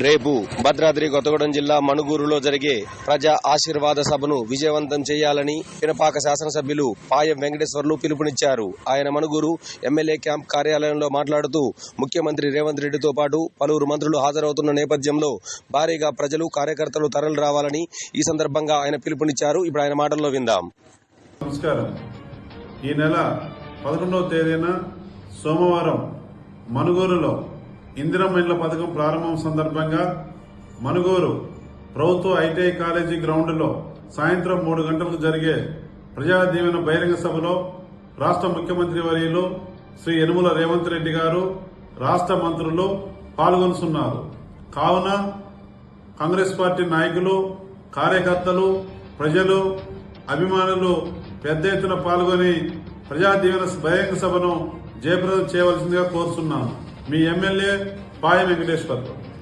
రేపు భద్రాద్రి కొత్తగూడెం జిల్లా మణుగూరులో జరిగే ప్రజా ఆశీర్వాద సభను విజయవంతం చేయాలని పినపాక శాసనసభ్యులు పాయం వెంకటేశ్వర్లు పిలుపునిచ్చారు. ఆయన మణుగూరు ఎమ్మెల్యే క్యాంప్ కార్యాలయంలో మాట్లాడుతూ ముఖ్యమంత్రి రేవంత్ రెడ్డితో పాటు పలువురు మంత్రులు హాజరవుతున్న నేపథ్యంలో భారీగా ప్రజలు కార్యకర్తలు తరలి రావాలని ఈ సందర్భంగా ఆయన పిలుపునిచ్చారు. ఇప్పుడు ఆయన మాటల్లో విందాం. నమస్కారం. ఈ నెల పదకొండవ తేదీన సోమవారం మణుగూరులో ఇందిరమ్మ ఇండ్ల పథకం ప్రారంభం సందర్భంగా మనుగోరు ప్రభుత్వ ఐటీఐ కాలేజీ గ్రౌండ్లో సాయంత్రం మూడు గంటలకు జరిగే ప్రజాదీవెన బహిరంగ సభలో రాష్ట్ర ముఖ్యమంత్రి వర్యులు శ్రీ యనుమల రేవంత్ రెడ్డి గారు రాష్ట్ర మంత్రులు పాల్గొనుతున్నారు కావున కాంగ్రెస్ పార్టీ నాయకులు కార్యకర్తలు ప్రజలు అభిమానులు పెద్ద ఎత్తున పాల్గొని ప్రజాదీవెన బహిరంగ సభను జయప్రదం చేయవలసిందిగా కోరుతున్నాను మీ ఎమ్మెల్యే పాయ వెంకటేశ్వరరావు